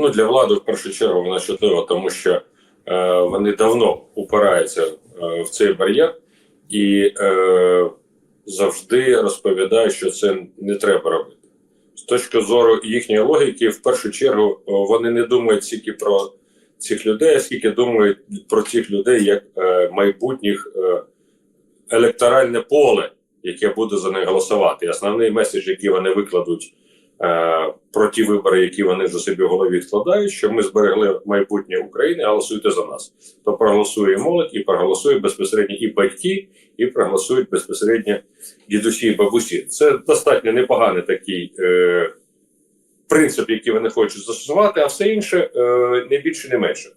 Ну, для влади в першу чергу вона чутлива, тому що е, вони давно упираються е, в цей бар'єр і е, завжди розповідають, що це не треба робити. З точки зору їхньої логіки, в першу чергу, е, вони не думають тільки про цих людей, а скільки думають про цих людей як е, майбутніх е, електоральне поле, яке буде за них голосувати. Основний меседж, який вони викладуть про ті вибори, які вони вже собі в голові вкладають, що ми зберегли майбутнє України, голосуйте за нас. То проголосує молодь і проголосує безпосередньо і батьки, і проголосують безпосередньо дідусі і бабусі. Це достатньо непоганий такий е, принцип, який вони хочуть застосувати, а все інше е, не більше, не менше.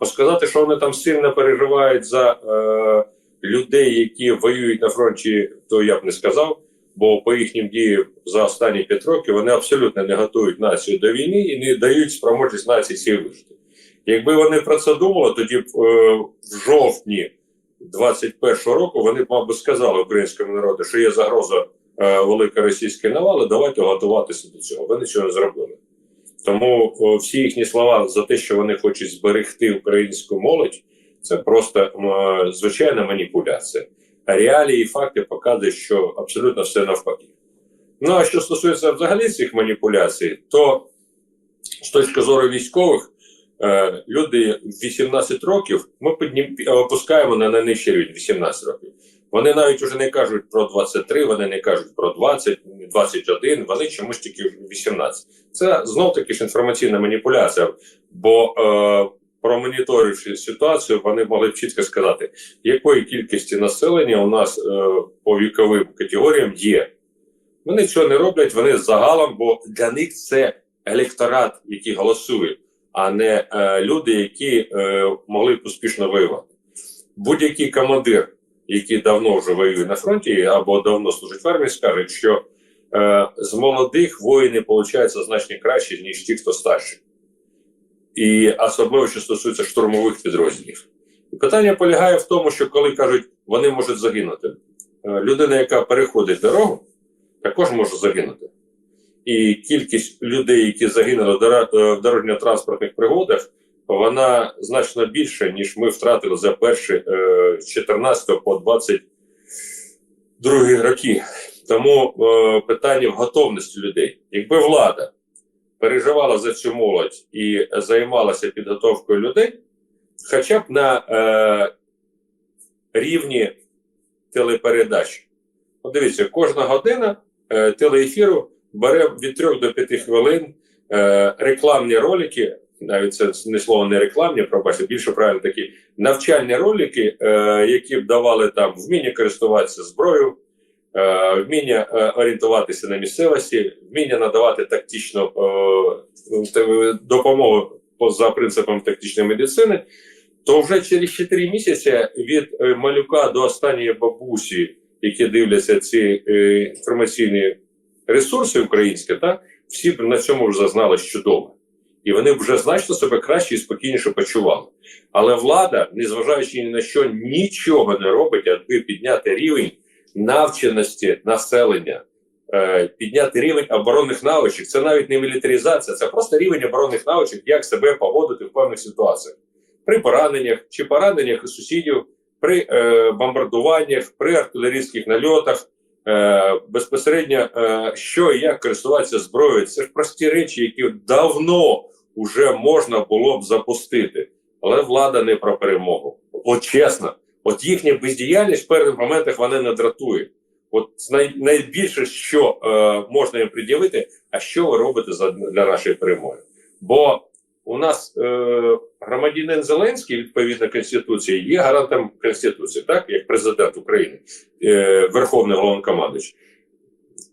Бо сказати, що вони там сильно переживають за е, людей, які воюють на фронті, то я б не сказав. Бо по їхнім діям за останні п'ять років вони абсолютно не готують націю до війни і не дають спроможність нації цієї вижити. Якби вони про це думали, тоді б е, в жовтні 21-го року вони б, мабуть, сказали українському народу, що є загроза е, великої російської навали, давайте готуватися до цього. Вони цього не зробили. Тому о, всі їхні слова за те, що вони хочуть зберегти українську молодь, це просто м, звичайна маніпуляція. Реалії і факти показують, що абсолютно все навпаки. Ну а що стосується взагалі цих маніпуляцій, то з точки зору військових, е, люди 18 років ми піднім, опускаємо на найнижчий рівень 18 років. Вони навіть вже не кажуть про 23, вони не кажуть про 20, 21, вони чомусь тільки 18. Це знов таки ж інформаційна маніпуляція, бо е, промоніторивши ситуацію, вони могли б чітко сказати, якої кількості населення у нас е, по віковим категоріям є. Вони цього не роблять, вони загалом, бо для них це електорат, який голосує, а не е, люди, які е, могли б успішно воювати. Будь-який командир, який давно вже воює на фронті або давно служить в армії, скаже, що е, з молодих воїни получаються значно краще, ніж ті, хто старші. І особливо, що стосується штурмових підрозділів. І питання полягає в тому, що коли кажуть, вони можуть загинути. Е, Людина, яка переходить дорогу, також може загинути. І кількість людей, які загинули в е, дорожньо-транспортних пригодах, вона значно більша, ніж ми втратили за перші е, з 14 по 22 роки. Тому питання в готовності людей. Якби влада переживала за цю молодь і займалася підготовкою людей, хоча б на е, рівні телепередач. От дивіться, кожна година е, телеефіру бере від 3 до 5 хвилин е, рекламні ролики, навіть це не слово не рекламні, пробачте, більше правильно такі навчальні ролики, е, які б давали там вміння користуватися зброєю, вміння е, орієнтуватися на місцевості, вміння надавати тактичну е, допомогу по- за принципом тактичної медицини, то вже через 4 місяці від е, малюка до останньої бабусі, які дивляться ці е, інформаційні ресурси українські, та всі б на цьому вже зазнали чудово. І вони вже значно себе краще і спокійніше почували. Але влада, незважаючи ні на що, нічого не робить, аби підняти рівень навченості населення, е, підняти рівень оборонних навичок. Це навіть не мілітаризація, це просто рівень оборонних навичок, як себе поводити в певних ситуаціях. При пораненнях чи пораненнях сусідів, при е, бомбардуваннях, при артилерійських нальотах, е, безпосередньо е, що і як користуватися зброєю. Це ж прості речі, які давно вже можна було б запустити. Але влада не про перемогу. От чесно, от їхня бездіяльність в певних моментах вони не дратує. От най, найбільше, що е, можна їм приділити, а що ви робите за, для нашої перемоги? Бо у нас е, громадянин Зеленський, відповідно Конституції, є гарантом Конституції, так як президент України, е, Верховний головнокомандуючий.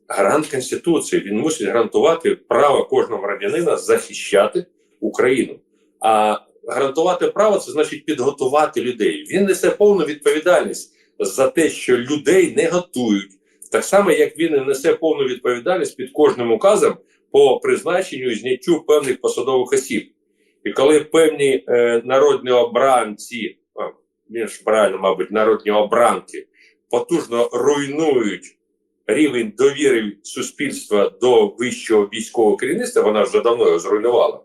Гарант Конституції він мусить гарантувати право кожного громадянина захищати Україну. А гарантувати право це значить підготувати людей. Він несе повну відповідальність за те, що людей не готують. Так само, як він несе повну відповідальність під кожним указом по призначенню і зняттю певних посадових осіб. І коли певні е, народні обранці, а, більш правильно, мабуть, народні обранки, потужно руйнують рівень довіри суспільства до вищого військового керівництва, вона вже давно його зруйнувала,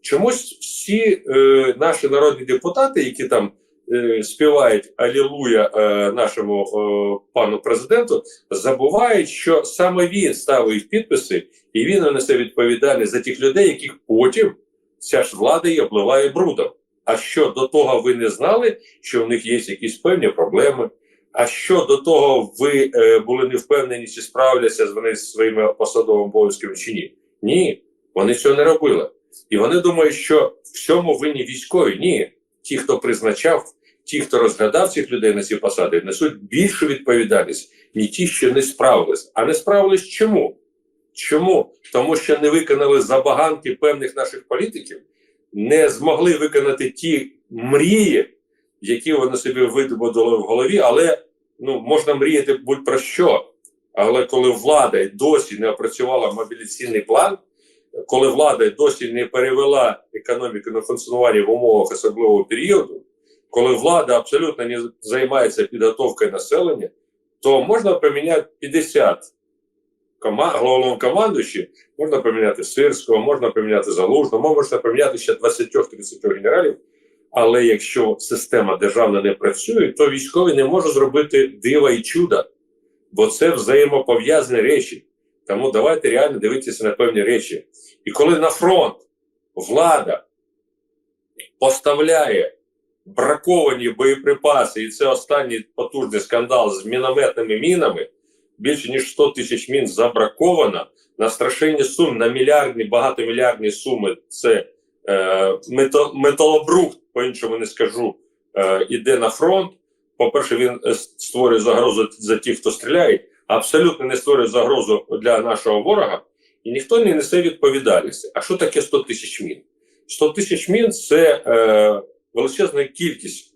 чомусь всі е, наші народні депутати, які там е, співають Алілуя е, нашому е, пану президенту, забувають, що саме він ставив підписи, і він несе відповідальність за тих людей, яких потім ця ж влада і обливає брудом. А що до того ви не знали, що в них є якісь певні проблеми? А що до того ви е, були не впевнені, чи справляться вони зі своїми посадовими обов'язками чи ні? Ні, вони цього не робили. І вони думають, що в цьому винні військові. Ні, ті, хто призначав, ті, хто розглядав цих людей на ці посади, несуть більшу відповідальність, ніж ті, що не справились. А не справились чому? Чому? Тому що не виконали забаганки певних наших політиків, не змогли виконати ті мрії, які вони собі видобудили в голові, але ну, можна мріяти будь про що. Але коли влада досі не опрацювала мобіляційний план, коли влада досі не перевела економіку на функціонування в умовах особливого періоду, коли влада абсолютно не займається підготовкою населення, то можна поміняти 50 кома головного можна поміняти Сирського, можна поміняти Залужного, можна поміняти ще 20-30 генералів. Але якщо система державна не працює, то військовий не може зробити дива і чуда, бо це взаємопов'язані речі. Тому давайте реально дивитися на певні речі. І коли на фронт влада поставляє браковані боєприпаси, і це останній потужний скандал з мінометними мінами, більше ніж 100 тисяч мін забраковано на страшенні суми, на мільярдні, багатомільярдні суми. Це е, металобрухт, по-іншому не скажу, е, іде на фронт. По-перше, він е, створює загрозу за тих, хто стріляє, абсолютно не створює загрозу для нашого ворога, і ніхто не несе відповідальності. А що таке 100 тисяч мін? 100 тисяч мін це е, величезна кількість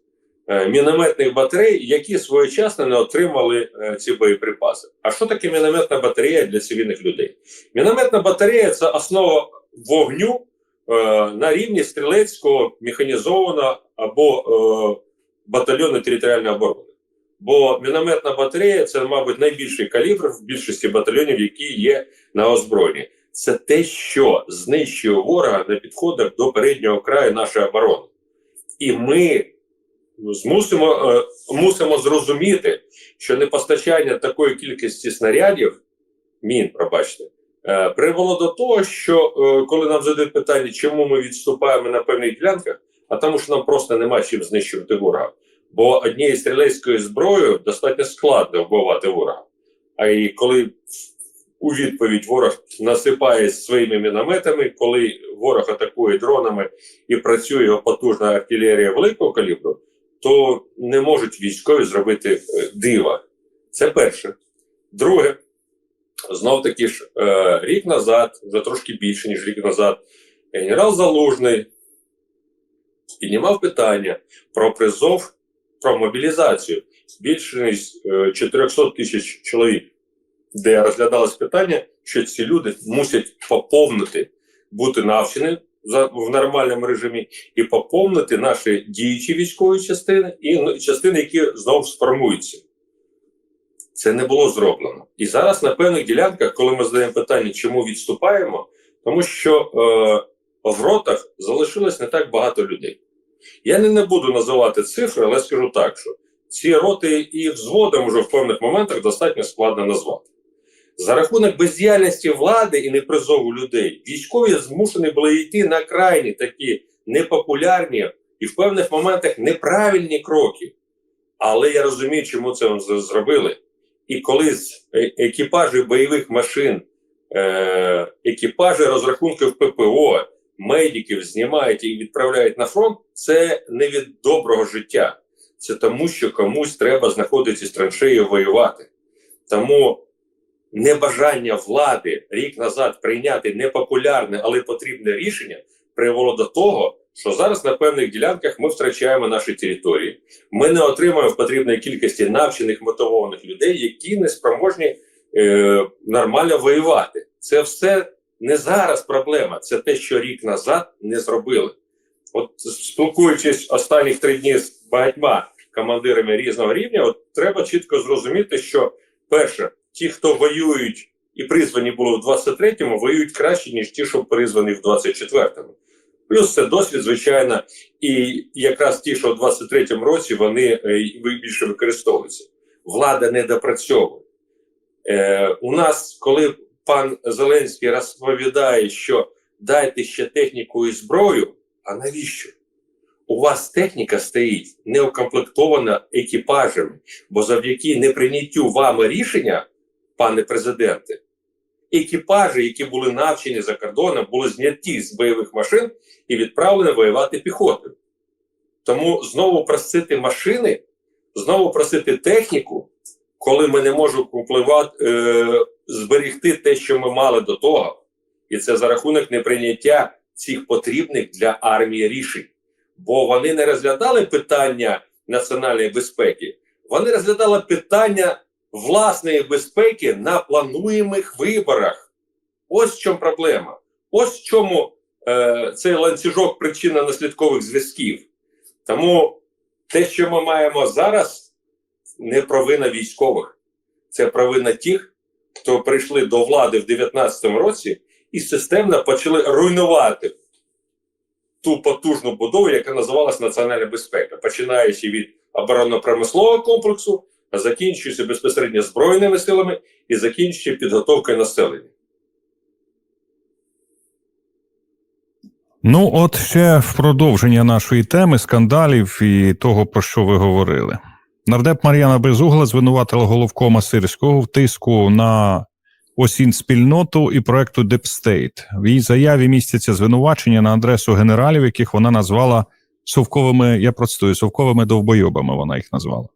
е, мінометних батарей, які своєчасно не отримали е, ці боєприпаси. А що таке мінометна батарея для цивільних людей? Мінометна батарея це основа вогню е, на рівні стрілецького механізованого або е, батальйону територіальної оборони. Бо мінометна батарея це, мабуть, найбільший калібр в більшості батальйонів, які є на озброєнні. Це те, що знищує ворога на підходах до переднього краю нашої оборони. І ми змусимо, е, мусимо зрозуміти, що непостачання такої кількості снарядів, мін, пробачте, е, привело до того, що е, коли нам задають питання, чому ми відступаємо на певних ділянках, а тому, що нам просто нема чим знищувати ворога. Бо однією стрілецькою зброєю достатньо складно вбивати ворога. А і коли у відповідь ворог насипає своїми мінометами, коли ворог атакує дронами і працює його потужна артилерія великого калібру, то не можуть військові зробити е, дива. Це перше. Друге, знов таки ж е, рік назад, вже трошки більше ніж рік назад, генерал Залужний піднімав питання про призов, про мобілізацію більше ніж е, 400 тисяч чоловік, де розглядалось питання, що ці люди мусять поповнити, бути навчені в нормальному режимі і поповнити наші діючі військові частини і ну, частини, які знову сформуються. Це не було зроблено. І зараз на певних ділянках, коли ми задаємо питання, чому відступаємо, тому що е, в ротах залишилось не так багато людей. Я не, не буду називати цифри, але скажу так, що ці роти і взводом уже в певних моментах достатньо складно назвати. За рахунок бездіяльності влади і непризову людей, військові змушені були йти на крайні такі непопулярні і в певних моментах неправильні кроки. Але я розумію, чому це зробили. І коли з е- екіпажів бойових машин, е- екіпажі розрахунків ППО, медиків знімають і відправляють на фронт, це не від доброго життя. Це тому, що комусь треба знаходитися з траншею воювати. Тому небажання влади рік назад прийняти непопулярне, але потрібне рішення привело до того, що зараз на певних ділянках ми втрачаємо наші території. Ми не отримуємо в потрібної кількості навчених мотивованих людей, які не спроможні е, нормально воювати. Це все не зараз проблема, це те, що рік назад не зробили. От спілкуючись останніх три дні з багатьма командирами різного рівня, от треба чітко зрозуміти, що перше, ті, хто воюють і призвані були в 23-му, воюють краще, ніж ті, що призвані в 24-му. Плюс це досвід, звичайно, і якраз ті, що в 23-му році вони е, більше використовуються. Влада не допрацьовує. Е, У нас, коли пан Зеленський розповідає, що дайте ще техніку і зброю, а навіщо? У вас техніка стоїть не укомплектована екіпажами, бо завдяки неприйняттю вами рішення, пане президенте, екіпажі, які були навчені за кордоном, були зняті з бойових машин і відправлені воювати піхотою. Тому знову просити машини, знову просити техніку, коли ми не можемо е, зберегти те, що ми мали до того, і це за рахунок неприйняття цих потрібних для армії рішень. Бо вони не розглядали питання національної безпеки, вони розглядали питання власної безпеки на плануємих виборах. Ось в чому проблема. Ось в чому е, цей ланцюжок причинно-наслідкових зв'язків. Тому те, що ми маємо зараз, не провина військових, це провина тих, хто прийшли до влади в 2019 році і системно почали руйнувати ту потужну будову, яка називалась національна безпека, починаючи від оборонно-промислового комплексу, закінчуючи безпосередньо збройними силами і закінчуючи підготовкою населення. Ну, от ще в продовження нашої теми скандалів і того, про що ви говорили. Нардеп Мар'яна Безугла звинуватила головкома Сирського в тиску на осінь спільноту і проекту State. В її заяві містяться звинувачення на адресу генералів, яких вона назвала совковими, я процитую, совковими довбойобами. Вона їх назвала.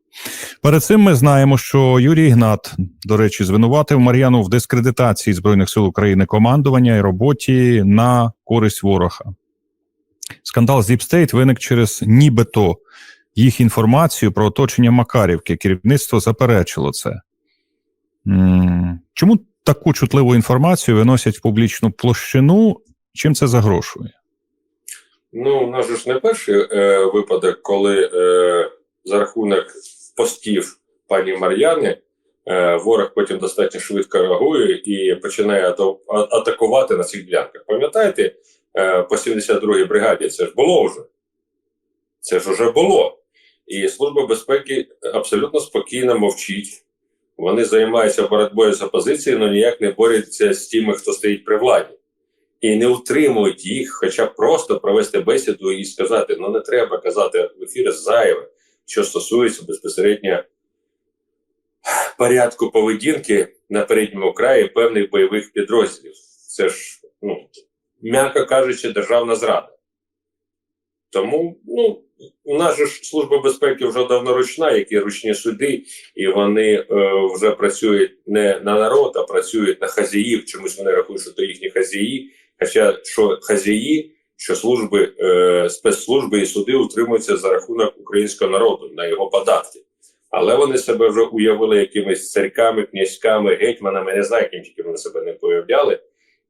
Перед цим ми знаємо, що Юрій Ігнат, до речі, звинуватив Мар'яну в дискредитації Збройних сил України командування і роботі на користь ворога. Скандал з State виник через нібито їх інформацію про оточення Макарівки. Керівництво заперечило це. Чому таку чутливу інформацію виносять в публічну площину? Чим це загрошує? Ну, у нас ж не перший е, випадок, коли е, за рахунок постів пані Мар'яни е, ворог потім достатньо швидко реагує і починає атакувати на цих ділянках. Пам'ятаєте, е, по 72-й бригаді це ж було вже. Це ж вже було. І Служба безпеки абсолютно спокійно мовчить. Вони займаються боротьбою з опозицією, але ніяк не борються з тими, хто стоїть при владі. І не утримують їх, хоча просто провести бесіду і сказати: ну не треба казати в ефірі зайве, що стосується безпосередньо порядку поведінки на передньому краї певних бойових підрозділів. Це ж, ну, м'яко кажучи, державна зрада. Тому, ну, у нас же ж служба безпеки вже давно ручна, які ручні суди, і вони е, вже працюють не на народ, а працюють на хазяїв. Чомусь вони рахують, що то їхні хазяї. Хоча що хазяї, що служби, е, спецслужби і суди утримуються за рахунок українського народу на його податки. Але вони себе вже уявили якимись царьками, князьками, гетьманами, не знаю, яким тільки вони себе не появляли,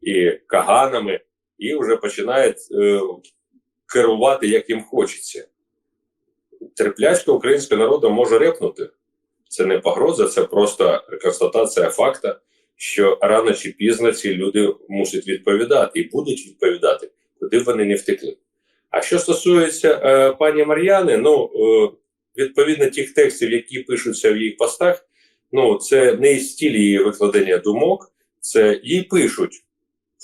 і каганами, і вже починають е, керувати, як їм хочеться. Терплячка українського народу може репнути. Це не погроза, це просто констатація факта, що рано чи пізно ці люди мусять відповідати і будуть відповідати, куди вони не втекли. А що стосується е, пані Мар'яни, ну е, відповідно тих текстів, які пишуться в її постах, ну це не із стілі її викладення думок, це їй пишуть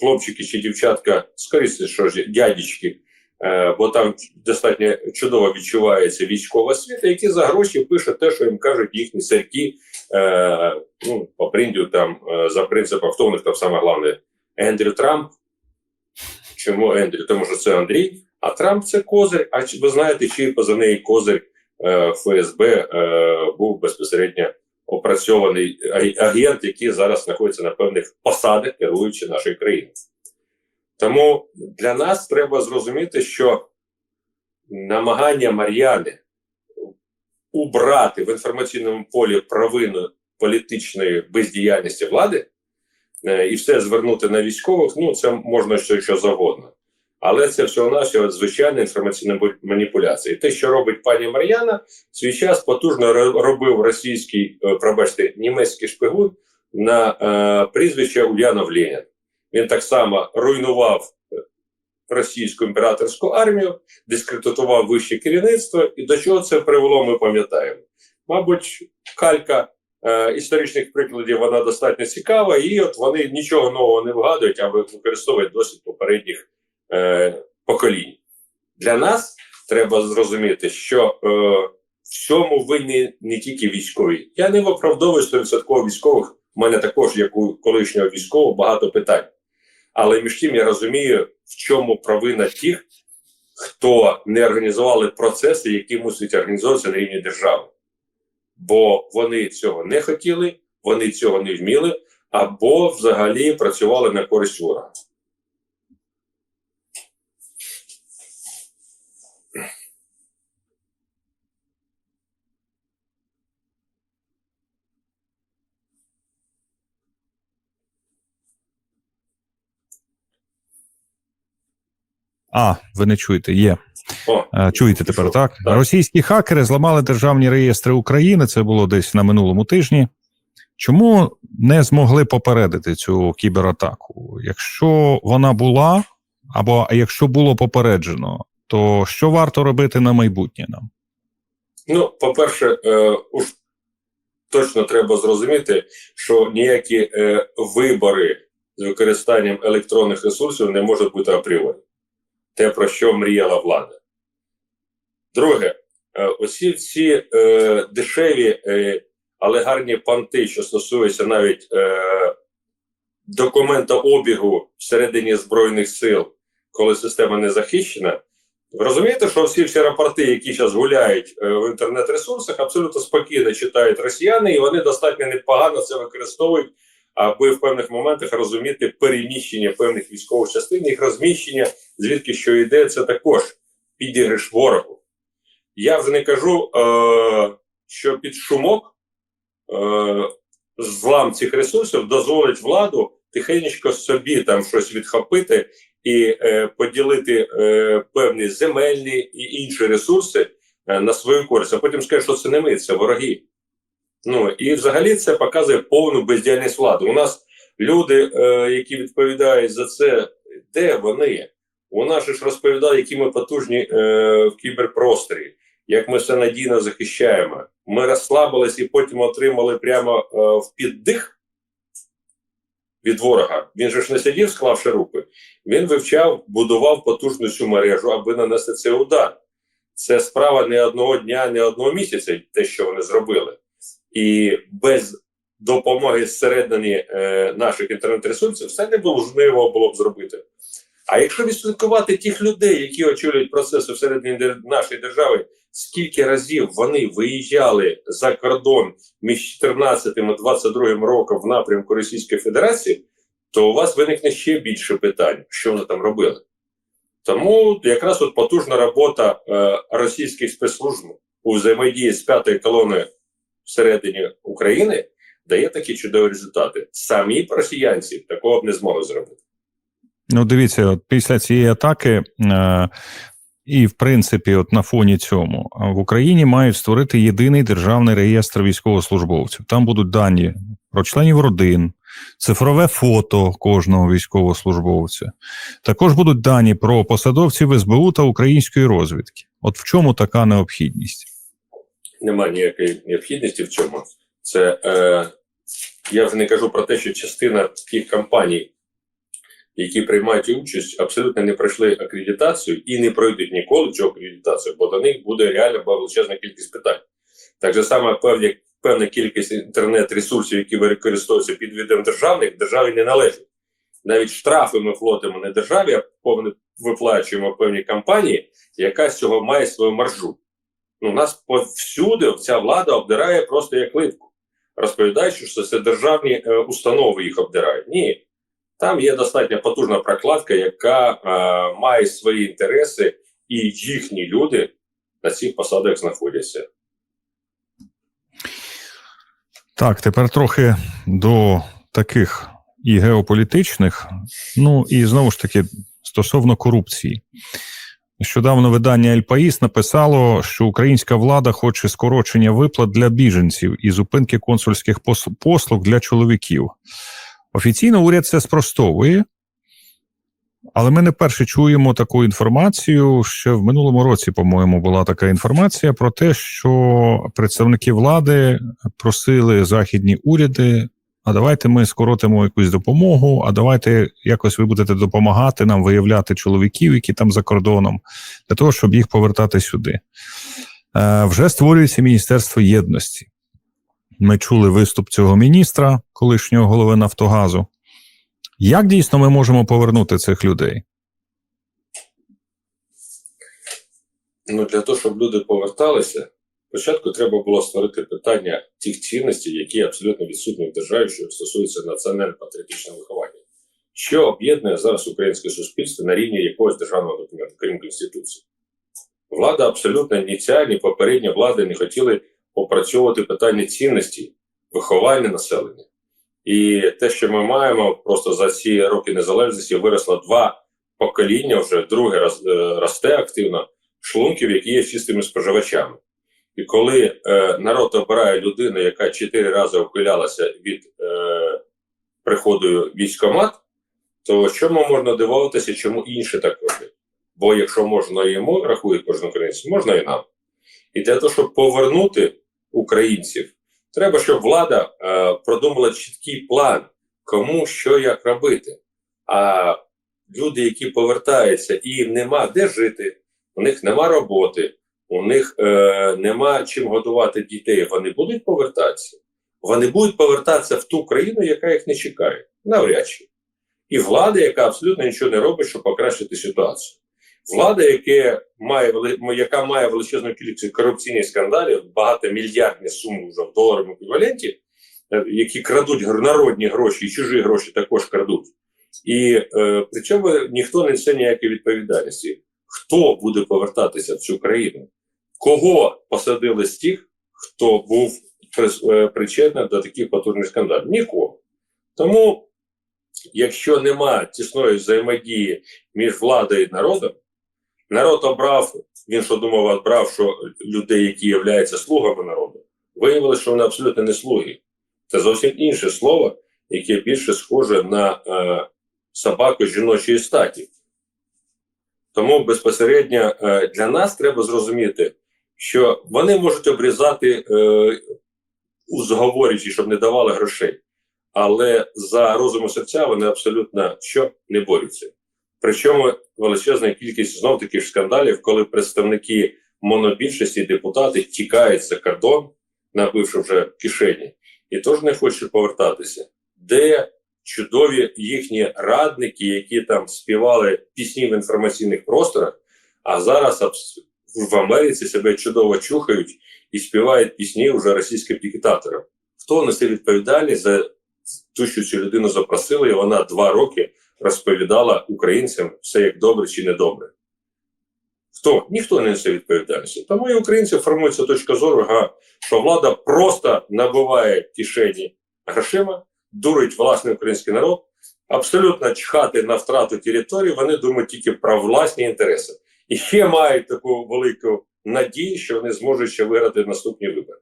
хлопчики чи дівчатка, скоріше, що ж дядічки, бо там достатньо чудово відчувається військова освіта, які за гроші пишуть те, що їм кажуть їхні церкви, е, ну, по принципу, там, е, за принципом, хто в них там саме головне, Ендрю Трамп. Чому Ендрю? Тому що це Андрій, а Трамп це козир. А ви знаєте, чий позивний козир е, ФСБ е, був безпосередньо опрацьований агент, який зараз знаходиться на певних посадах, керуючи нашою країною. Тому для нас треба зрозуміти, що намагання Мар'яни убрати в інформаційному полі провину політичної бездіяльності влади е, і все звернути на військових, ну це можна що, що завгодно. Але це всього нашого звичайна інформаційна маніпуляція. І те, що робить пані Мар'яна, свій час потужно робив російський, е, пробачте, німецький шпигун на е, прізвище Ульянов Ленін. Він так само руйнував е, російську імператорську армію, дискредитував вище керівництво, і до чого це привело, ми пам'ятаємо. Мабуть, калька е, історичних прикладів вона достатньо цікава, і от вони нічого нового не вигадують, а використовують досвід попередніх е, поколінь. Для нас треба зрозуміти, що е, в цьому винні не тільки військові. Я не виправдовую 100% військових. У мене також, як у колишнього військового, багато питань. Але між тим я розумію, в чому провина тих, хто не організували процеси, які мусять організовуватися на рівні держави. Бо вони цього не хотіли, вони цього не вміли, або взагалі працювали на користь ворога. А, ви не чуєте, є. О, Е, Чуєте тепер, так? Так. Російські хакери зламали державні реєстри України. Це було десь на минулому тижні. Чому не змогли попередити цю кібератаку? Якщо вона була, або якщо було попереджено, то що варто робити на майбутнє нам? Ну, по-перше, е, уж точно треба зрозуміти, що ніякі е, вибори з використанням електронних ресурсів не можуть бути апріорі. Те, про що мріяла влада. Друге, е, усі ці е, дешеві, е, але гарні панти, що стосуються навіть е, документообігу всередині Збройних сил, коли система не захищена, ви розумієте, що всі всі рапорти, які зараз гуляють е, в інтернет-ресурсах, абсолютно спокійно читають росіяни, і вони достатньо непогано це використовують, аби в певних моментах розуміти переміщення певних військових частин, їх розміщення, звідки що йде, це також підігриш ворогу. Я вже не кажу, е, що під шумок е, злам цих ресурсів дозволить владу тихенько собі там щось відхопити і е, поділити е, певні земельні і інші ресурси е, на свою користь, а потім скаже, що це не ми, це вороги. Ну і взагалі це показує повну бездіяльність влади. У нас люди, е, які відповідають за це, де вони? Нас ж розповідали, які ми потужні е, в кіберпросторі, як ми все надійно захищаємо. Ми розслабились і потім отримали прямо е, в піддих від ворога. Він же ж не сидів, склавши руки. Він вивчав, будував потужну цю мережу, аби нанести цей удар. Це справа не одного дня, не одного місяця, те, що вони зробили. І без допомоги зсередині е, наших інтернет-ресурсів все не було б зробити. А якщо відслідкувати тих людей, які очолюють процеси всередині нашої держави, скільки разів вони виїжджали за кордон між 14 і 22 роком в напрямку Російської Федерації, то у вас виникне ще більше питань, що вони там робили. Тому якраз от потужна робота е, російських спецслужб у взаємодії з п'ятою колоною всередині України дає такі чудові результати. Самі росіянці такого б не змогли зробити. Ну, дивіться, от після цієї атаки, е, і в принципі, от на фоні цьому е, в Україні мають створити єдиний державний реєстр військовослужбовців. Там будуть дані про членів родин, цифрове фото кожного військовослужбовця. Також будуть дані про посадовців СБУ та української розвідки. От в чому така необхідність? Немає ніякої необхідності в цьому. Це е, я вже не кажу про те, що частина тих компаній, які приймають участь, абсолютно не пройшли акредитацію і не пройдуть ніколи цю акредитацію, бо до них буде реально величезна кількість питань. Так же саме певні, певна кількість інтернет-ресурсів, які використовуються під видом державних, державі не належать. Навіть штрафи ми платимо не державі, а повне виплачуємо певні компанії, яка з цього має свою маржу. Ну, нас повсюди ця влада обдирає просто як липку, розповідаючи, що це державні е, установи їх обдирають. Ні, там є достатньо потужна прокладка, яка е, має свої інтереси, і їхні люди на цих посадах знаходяться. Так, тепер трохи до таких і геополітичних, ну і знову ж таки стосовно корупції. Нещодавно видання «Ель Паїс» написало, що українська влада хоче скорочення виплат для біженців і зупинки консульських послуг для чоловіків. Офіційно уряд це спростовує, але ми не перше чуємо таку інформацію. Ще в минулому році, по-моєму, була така інформація про те, що представники влади просили західні уряди. А давайте ми скоротимо якусь допомогу, а давайте якось ви будете допомагати нам виявляти чоловіків, які там за кордоном, для того, щоб їх повертати сюди. Е, вже створюється Міністерство єдності. Ми чули виступ цього міністра, колишнього голови Нафтогазу. Як дійсно ми можемо повернути цих людей? Ну, для того, щоб люди поверталися, спочатку треба було створити питання тих цінностей, які абсолютно відсутні в державі, що стосуються національно-патріотичного виховання. Що об'єднує зараз українське суспільство на рівні якогось державного документу, крім Конституції? Влада абсолютно ні ця, ні попередня влада не хотіли опрацьовувати питання цінності, виховання населення. І те, що ми маємо, просто за ці роки незалежності виросло два покоління, вже друге е, росте активно шлунків, які є чистими споживачами. І коли е, народ обирає людину, яка чотири рази ухилялася від е, приходу в військкомат, то чому можна дивуватися, чому інші так роблять? Бо якщо можна йому, рахує кожен українець, можна і нам. І для того, щоб повернути українців, треба, щоб влада е, продумала чіткий план, кому що як робити. А люди, які повертаються, і нема де жити, у них нема роботи, у них е, нема чим годувати дітей. Вони будуть повертатися. Вони будуть повертатися в ту країну, яка їх не чекає, навряд чи. І влада, яка абсолютно нічого не робить, щоб покращити ситуацію. Влада, яке має, яка має величезну кількість корупційних скандалів, багатомільярдні суми вже в доларовому еквіваленті, е, які крадуть народні гроші і чужі гроші також крадуть. І е, при ніхто не несе ніякої відповідальності хто буде повертатися в цю країну, кого посадили з тих, хто був е, причетний до таких потужних скандалів? Нікого. Тому, якщо нема тісної взаємодії між владою і народом, народ обрав, він що думав, обрав, що людей, які являються слугами народу, виявилося, що вони абсолютно не слуги. Це зовсім інше слово, яке більше схоже на е, собаку жіночої статі. Тому безпосередньо е, для нас треба зрозуміти, що вони можуть обрізати е, узговорюючи, щоб не давали грошей, але за розум і серця вони абсолютно що не борються. Причому величезна кількість знов таких скандалів, коли представники монобільшості депутати тікають за кордон, набивши вже кишені, і теж не хочуть повертатися. Де чудові їхні радники, які там співали пісні в інформаційних просторах, а зараз в Америці себе чудово чухають і співають пісні вже російським диктаторам. Хто несе відповідальність за ту, що цю людину запросили, і вона два роки розповідала українцям все як добре чи недобре? Хто? Ніхто не несе відповідальності. Тому і українці формується точка зору, що влада просто набиває кишені грошима, дурить власний український народ, абсолютно чхати на втрату території, вони думають тільки про власні інтереси. І ще мають таку велику надію, що вони зможуть ще виграти наступні вибори.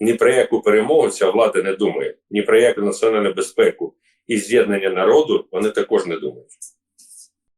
Ні про яку перемогу ця влада не думає, ні про яку національну безпеку і з'єднання народу вони також не думають.